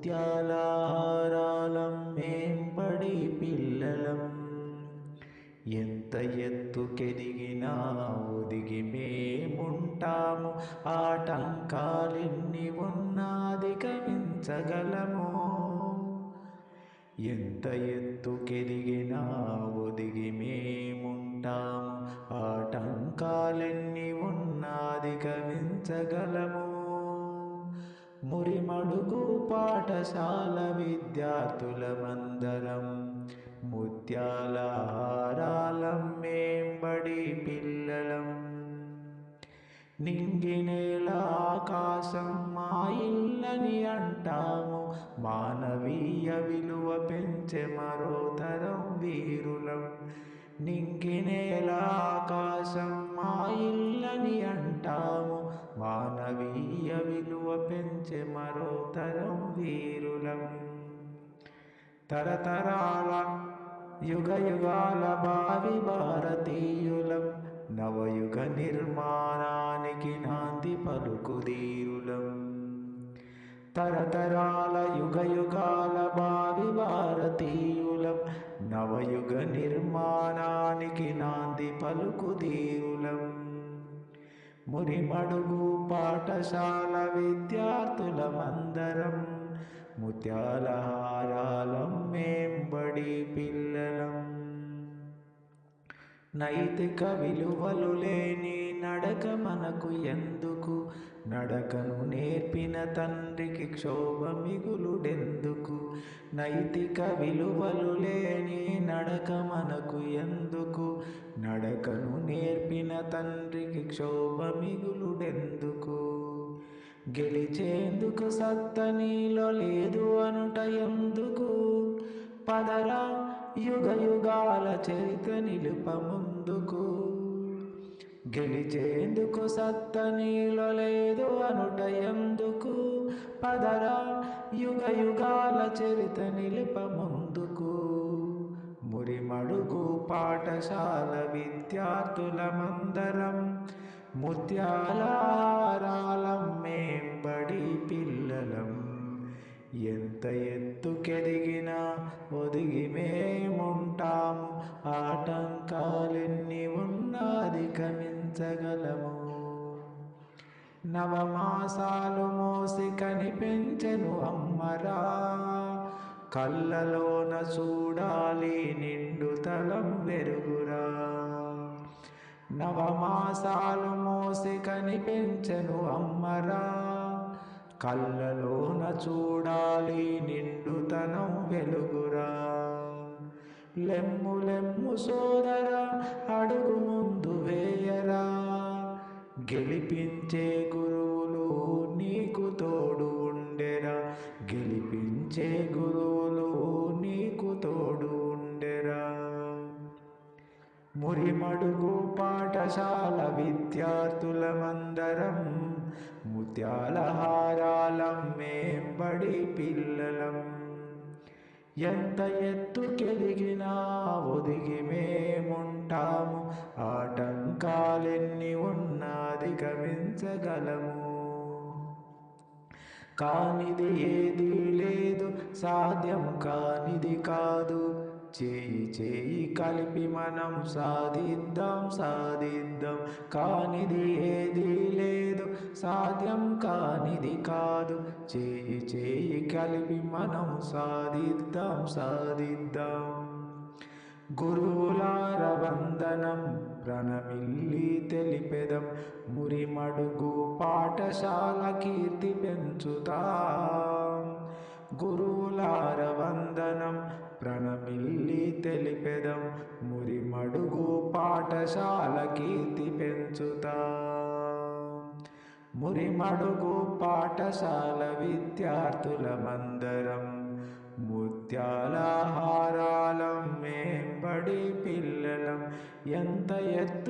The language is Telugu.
ముత్యాలహారాలం మేంబడి పిల్లలం ఎంత ఎత్తుకెదిగినా ఒదిగి మేముంటాము ఆటంకాలెన్ని ఉన్నది గమించగలము ఎంత ఎత్తుకెదిగినా ఒదిగి మేముంటాము ఆటంకాలెన్ని ఉన్నది గమించగలము మురిమడుగు పాఠశాల విద్యార్థులమందరం ముత్యాల హారాలం మేంబడి పిల్లలం. నింగినేల ఆకాశం మా ఇల్లని అంటాము మానవీయ విలువ పెంచే మరో తరం వీరులం. నింగినేల తరతరాల యుగ యుగాల భావి భారతీయులం నవయుగ నిర్మాణానికి నాంది పలుకుదీరులం. తరతరాల యుగ యుగాల భావి భారతీయులం నవయుగ నిర్మాణానికి నాంది పలుకుదీరులం. మురిమడుగు పాఠశాల విద్యార్థులమందరం ముత్యాలహారాలం మేంబడి పిల్లలం. నైతిక విలువలు లేని నడక మనకు ఎందుకు? నడకను నేర్పిన తండ్రికి క్షోభ మిగులుడెందుకు? నైతిక విలువలు లేని నడక మనకు ఎందుకు? నడకను నేర్పిన తండ్రికి క్షోభ మిగులుడెందుకు? గెలిచేందుకు సత్త నీలో లేదు అనుట ఎందుకు? పదరా యుగ యుగాల చరిత్ర నిలుప ముందుకు. గెలిచేందుకు సత్త నీలో లేదు అనుట ఎందుకు? పదరా యుగ యుగాల చరిత నిలుప ముందుకు. మురిమడుగు పాఠశాల విద్యార్థులమందరం ముత్యాలారాలం మేంబడి పిల్లలం. ఎంత ఎత్తుకెదిగినా ఒదిగి మేముంటాము ఆటంకాలెన్ని ఉన్నది గమించగలము. నవమాసాలు మోసి కనిపించను అమ్మరా. కళ్ళలోన చూడాలి నిండు తలం వెరుగురా. నవమాసాలు మోసి కనిపించను అమ్మరా. కళ్ళలోన చూడాలి నిండుతనం వెలుగురా. లెమ్ము లెమ్ము సోదరా అడుగు ముందు వేయరా. గెలిపించే గురువులు నీకు తోడు ఉండెరా. గెలిపించే గురువులు నీకు తోడు ఉండెరా. మురిమడుగు పాఠశాల విద్యార్థులమందరం ముత్యాలహారాలం మేంబడి పిల్లలం ఎంత ఎత్తుకెదిగినా ఒదిగి మేముంటాము ఆటంకాలెన్ని ఉన్నది గమించగలము కానిది ఏది లేదు సాధ్యం కానిది కాదు. చేయి చేయి కలిపి మనం సాధిద్దాం సాధిద్దాం. కానిది ఏది లేదు సాధ్యం కానిది కాదు. చేయి చేయి కలిపి మనం సాధిద్దాం సాధిద్దాం. గురువులార వందనం ప్రణమిల్లి తెలిపెదం. మురిమడుగు పాఠశాల కీర్తి పెంచుతాం. గురువులార వందనం ప్రణమిల్లి తెలిపెదం. మురిమడుగు పాఠశాల కీర్తి పెంచుత. మురిమడుగు పాఠశాల విద్యార్థులమందరం ముత్యాల హారాలం మేంబడి పిల్లలం. ఎంత ఎత్తు